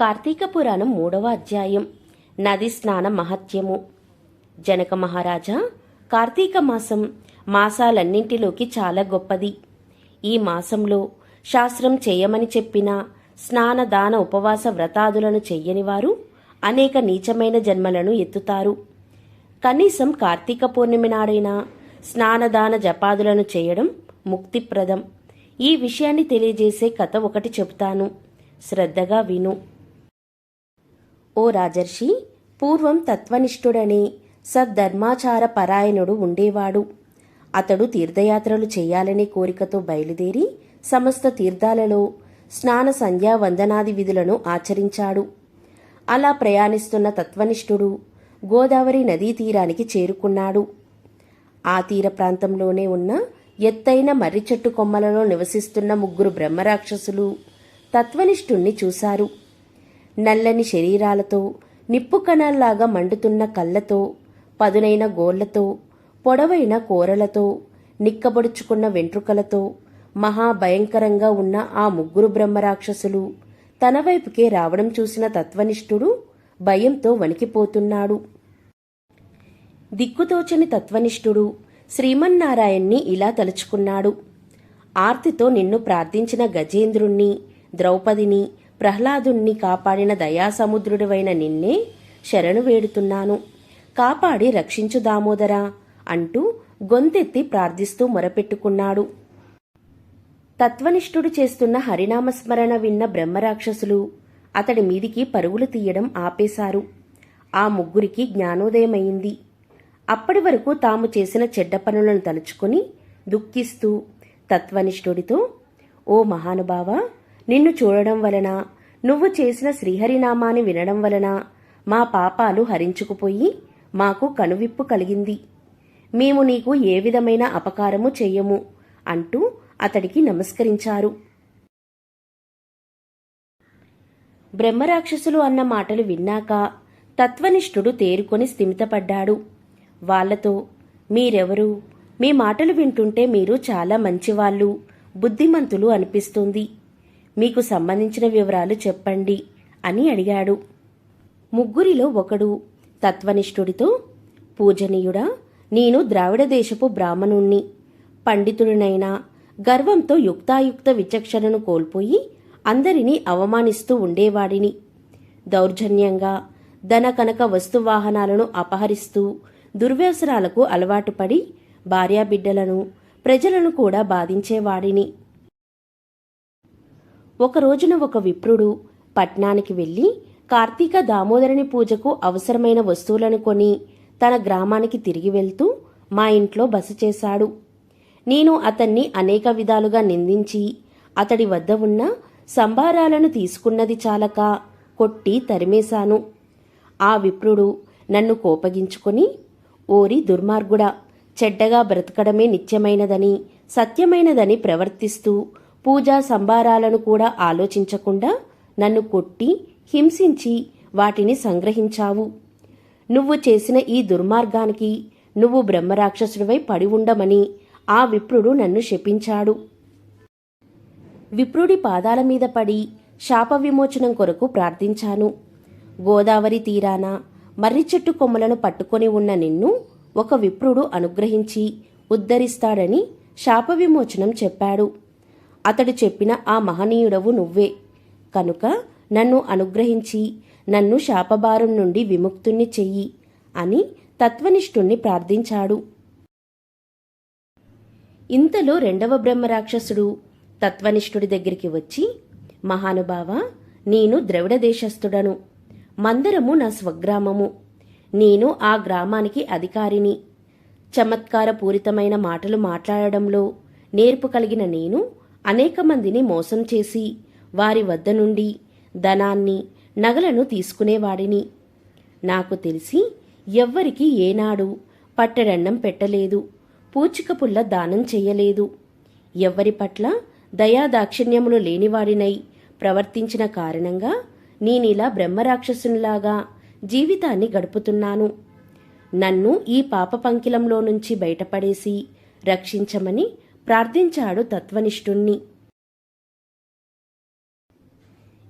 కార్తీక పురాణం మూడవ అధ్యాయం. నది స్నాన మహత్యము. జనక మహారాజా కార్తీక మాసం మాసాలన్నింటిలోకి చాలా గొప్పది. ఈ మాసంలో శాస్త్రం చేయమని చెప్పిన స్నాన దాన ఉపవాస వ్రతాదులను చెయ్యని వారు అనేక నీచమైన జన్మలను ఎత్తుతారు. కనీసం కార్తీక పూర్ణిమ నాడైనా స్నానదాన జపాదులను చేయడం ముక్తిప్రదం. ఈ విషయాన్ని తెలియజేసే కథ ఒకటి చెబుతాను. శ్రద్ధగా విను. ఓ రాజర్షి పూర్వం తత్వనిష్ఠుడనే సద్ధర్మాచార పరాయణుడు ఉండేవాడు. అతడు తీర్థయాత్రలు చేయాలనే కోరికతో బయలుదేరి సమస్త తీర్థాలలో స్నాన సంధ్యా వందనాది విధులను ఆచరించాడు. అలా ప్రయాణిస్తున్న తత్వనిష్ఠుడు గోదావరి నదీ తీరానికి చేరుకున్నాడు. ఆ తీర ప్రాంతంలోనే ఉన్న ఎత్తైన మర్రి చెట్టు కొమ్మలలో నివసిస్తున్న ముగ్గురు బ్రహ్మరాక్షసులు తత్వనిష్ఠుణ్ణి చూశారు. నల్లని శరీరాలతో నిప్పు కణాల్లాగా మండుతున్న కళ్ళతో పదునైన గోళ్ళతో పొడవైన కూరలతో నిక్కబడుచుకున్న వెంట్రుకలతో మహాభయంకరంగా ఉన్న ఆ ముగ్గురు బ్రహ్మరాక్షసులు తన వైపుకే రావడం చూసిన తత్వనిష్ఠుడు భయంతో వణికిపోతున్నాడు. దిక్కుతోచని తత్వనిష్ఠుడు శ్రీమన్నారాయణ్ణి ఇలా తలుచుకున్నాడు. ఆర్తితో నిన్ను ప్రార్థించిన గజేంద్రుణ్ణి ద్రౌపదిని ప్రహ్లాదుణ్ణి కాపాడిన దయాసముద్రుడివైన నిన్నే శరణు వేడుతున్నాను. కాపాడి రక్షించు దామోదరా అంటూ గొంతెత్తి ప్రార్థిస్తూ మొరపెట్టుకున్నాడు. తత్వనిష్ఠుడు చేస్తున్న హరినామస్మరణ విన్న బ్రహ్మరాక్షసులు అతడి మీదికి పరుగులు తీయడం ఆపేశారు. ఆ ముగ్గురికి జ్ఞానోదయమైంది. అప్పటి వరకు తాము చేసిన చెడ్డ పనులను తలుచుకుని దుఃఖిస్తూ తత్వనిష్ఠుడితో ఓ మహానుభావ నిన్ను చూడడం వలన నువ్వు చేసిన శ్రీహరినామాన్ని వినడం వలన మా పాపాలు హరించుకుపోయి మాకు కనువిప్పు కలిగింది. మేము నీకు ఏ విధమైన అపకారము చెయ్యము అంటూ అతడికి నమస్కరించారు. బ్రహ్మరాక్షసులు అన్న మాటలు విన్నాక తత్వనిష్ఠుడు తేరుకొని స్థిమితపడ్డాడు. వాళ్ళతో మీరెవరు? మీ మాటలు వింటుంటే మీరు చాలా మంచివాళ్ళు బుద్ధిమంతులు అనిపిస్తుంది. మీకు సంబంధించిన వివరాలు చెప్పండి అని అడిగాడు. ముగ్గురిలో ఒకడు తత్వనిష్ఠుడితో పూజనీయుడా నేను ద్రావిడ దేశపు బ్రాహ్మణుణ్ణి. పండితుడినైనా గర్వంతో యుక్తాయుక్త విచక్షణను కోల్పోయి అందరినీ అవమానిస్తూ ఉండేవాడిని. దౌర్జన్యంగా ధన కనక వస్తువాహనాలను అపహరిస్తూ దుర్వ్యసనాలకు అలవాటుపడి భార్యాబిడ్డలను ప్రజలను కూడా బాధించేవాడిని. ఒక రోజున ఒక విప్రుడు పట్నానికి వెళ్ళి కార్తీక దామోదరుని పూజకు అవసరమైన వస్తువులను కొని తన గ్రామానికి తిరిగి వెళ్తూ మా ఇంట్లో బస చేశాడు. నేను అతన్ని అనేక విధాలుగా నిందించి అతడి వద్ద ఉన్న సంభారాలను తీసుకున్నది చాలక కొట్టి తరిమేశాను. ఆ విప్రుడు నన్ను కోపగించుకొని ఓరి దుర్మార్గుడా చెడ్డగా బ్రతకడమే నిత్యమైనదని సత్యమైనదని ప్రవర్తిస్తూ పూజా సంభారాలను కూడా ఆలోచించకుండా నన్ను కొట్టి హింసించి వాటిని సంగ్రహించావు. నువ్వు చేసిన ఈ దుర్మార్గానికి నువ్వు బ్రహ్మరాక్షసుడివై పడి ఉండమని ఆ విప్రుడు నన్ను శపించాడు. విప్రుడి పాదాల మీద పడి శాప విమోచనం కొరకు ప్రార్థించాను. గోదావరి తీరాన మర్రి చెట్టు కొమ్మలను పట్టుకొని ఉన్న నిన్ను ఒక విప్రుడు అనుగ్రహించి ఉద్ధరిస్తాడని శాప విమోచనం చెప్పాడు. అతడు చెప్పిన ఆ మహనీయుడవు నువ్వే. కనుక నన్ను అనుగ్రహించి నన్ను శాపభారం నుండి విముక్తుణ్ణి చెయ్యి అని తత్వనిష్ఠుణ్ణి ప్రార్థించాడు. ఇంతలో రెండవ బ్రహ్మరాక్షసుడు తత్వనిష్ఠుడి దగ్గరికి వచ్చి మహానుభావ నేను ద్రవిడ దేశస్థుడను మందరము నా స్వగ్రామము. నేను ఆ గ్రామానికి అధికారిని. చమత్కారపూరితమైన మాటలు మాట్లాడడంలో నేర్పు కలిగిన నేను అనేక మందిని మోసం చేసి వారి వద్ద నుండి ధనాన్ని నగలను తీసుకునేవాడిని. నాకు తెలిసి ఎవ్వరికి ఏనాడు పట్టడన్నం పెట్టలేదు పూచిక పుల్ల దానం చెయ్యలేదు ఎవ్వరి పట్ల దయాదాక్షిణ్యములు లేనివాడినై ప్రవర్తించిన కారణంగా నేనిలా బ్రహ్మరాక్షసునిలాగా జీవితాన్ని గడుపుతున్నాను. నన్ను ఈ పాప పంకిలంలో నుంచి బయటపడేసి రక్షించమని ప్రార్థించాడు తత్వనిష్ఠుణ్ణి.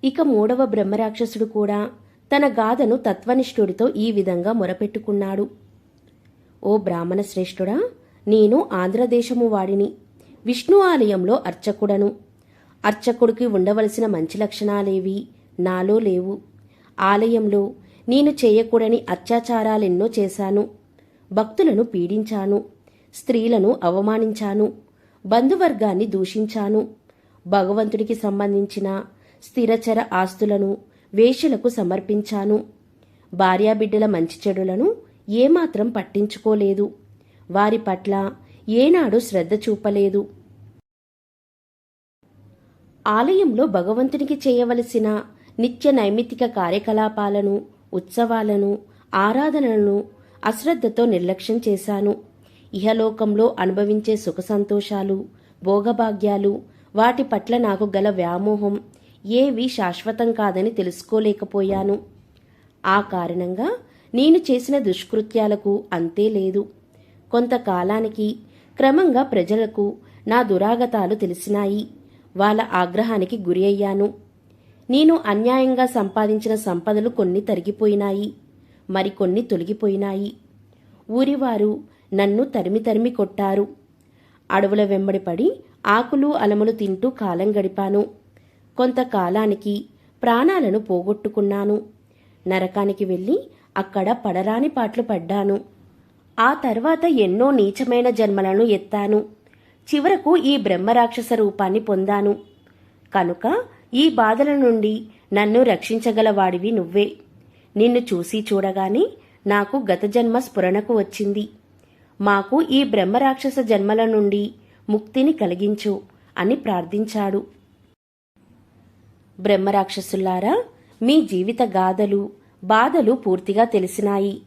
ఇక మూడవ బ్రహ్మరాక్షసుడు కూడా తన గాథను తత్వనిష్ఠుడితో ఈ విధంగా మొరపెట్టుకున్నాడు. ఓ బ్రాహ్మణ శ్రేష్ఠుడా నేను ఆంధ్రదేశము వాడిని. విష్ణు ఆలయంలో అర్చకుడను. అర్చకుడికి ఉండవలసిన మంచి లక్షణాలేవి నాలో లేవు. ఆలయంలో నేను చేయకూడని అత్యాచారాలెన్నో చేశాను. భక్తులను పీడించాను. స్త్రీలను అవమానించాను. బంధువర్గాన్ని దూషించాను. భగవంతుడికి సంబంధించిన స్థిరచర ఆస్తులను వేషలకు సమర్పించాను. భార్యాబిడ్డల మంచి చెడులను ఏమాత్రం పట్టించుకోలేదు. వారి పట్ల ఏనాడు శ్రద్ధ చూపలేదు. ఆలయంలో భగవంతునికి చేయవలసిన నిత్య నైమిత్తిక కార్యకలాపాలను ఉత్సవాలను ఆరాధనలను అశ్రద్ధతో నిర్లక్ష్యం చేశాను. ఇహలోకంలో అనుభవించే సుఖ సంతోషాలు భోగభాగ్యాలు వాటి పట్ల నాకు గల వ్యామోహం ఏవి శాశ్వతం కాదని తెలుసుకోలేకపోయాను. ఆ కారణంగా నేను చేసిన దుష్కృత్యాలకు అంతే లేదు. కొంతకాలానికి క్రమంగా ప్రజలకు నా దురాగతాలు తెలిసినాయి. వాళ్ళ ఆగ్రహానికి గురి అయ్యాను. నేను అన్యాయంగా సంపాదించిన సంపదలు కొన్ని తరిగిపోయినాయి. మరికొన్ని తొలగిపోయినాయి. ఊరివారు నన్ను తరిమి తరిమి కొట్టారు. అడవుల వెంబడి పడి ఆకులు అలములు తింటూ కాలం గడిపాను. కొంతకాలానికి ప్రాణాలను పోగొట్టుకున్నాను. నరకానికి వెళ్ళి అక్కడ పడరాని పాట్లు పడ్డాను. ఆ తర్వాత ఎన్నో నీచమైన జన్మలను ఎత్తాను. చివరకు ఈ బ్రహ్మరాక్షస రూపాన్ని పొందాను. కనుక ఈ బాధల నుండి నన్ను రక్షించగలవాడివి నువ్వే. నిన్ను చూసి చూడగానే నాకు గత జన్మ స్ఫురణకు వచ్చింది. మాకు ఈ బ్రహ్మరాక్షస జన్మల నుండి ముక్తిని కలిగించు అని ప్రార్థించాడు. బ్రహ్మరాక్షసులారా మీ జీవిత గాథలు బాధలు పూర్తిగా తెలిసినాయి.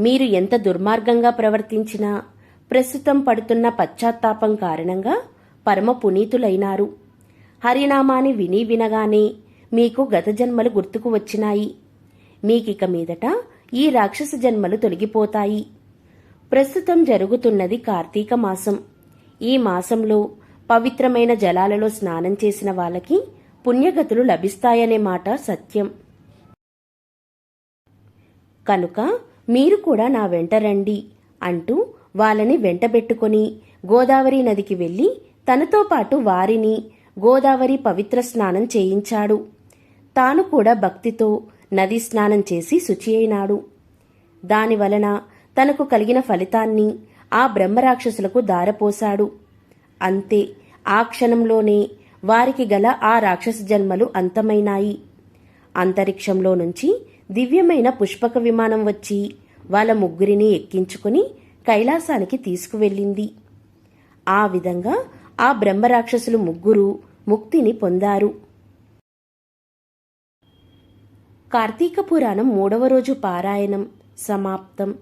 మీరు ఎంత దుర్మార్గంగా ప్రవర్తించినా ప్రస్తుతం పడుతున్న పశ్చాత్తాపం కారణంగా పరమ పునీతులైనారు. హరినామాని విని వినగానే మీకు గత జన్మలు గుర్తుకు వచ్చినాయి. మీకిక మీదట ఈ రాక్షస జన్మలు తొలగిపోతాయి. ప్రస్తుతం జరుగుతున్నది కార్తీక మాసం. ఈ మాసంలో పవిత్రమైన జలాలలో స్నానం చేసిన వాళ్ళకి పుణ్యగతులు లభిస్తాయనే మాట సత్యం. కనుక మీరు కూడా నా వెంట రండి అంటూ వాళ్ళని వెంటబెట్టుకొని గోదావరి నదికి వెళ్ళి తనతో పాటు వారిని గోదావరి పవిత్ర స్నానం చేయించాడు. తాను కూడా భక్తితో నది స్నానం చేసి శుచి అయినాడు. దానివలన తనకు కలిగిన ఫలితాన్ని ఆ బ్రహ్మరాక్షసులకు దారపోశాడు. అంతే ఆ క్షణంలోనే వారికి గల ఆ రాక్షస జన్మలు అంతమైనాయి. అంతరిక్షంలో నుంచి దివ్యమైన పుష్పక విమానం వచ్చి వాళ్ళ ముగ్గురిని ఎక్కించుకుని కైలాసానికి తీసుకువెళ్ళింది. ఆ విధంగా ఆ బ్రహ్మరాక్షసులు ముగ్గురు ముక్తిని పొందారు. కార్తీక పురాణం మూడవ రోజు పారాయణం సమాప్తం.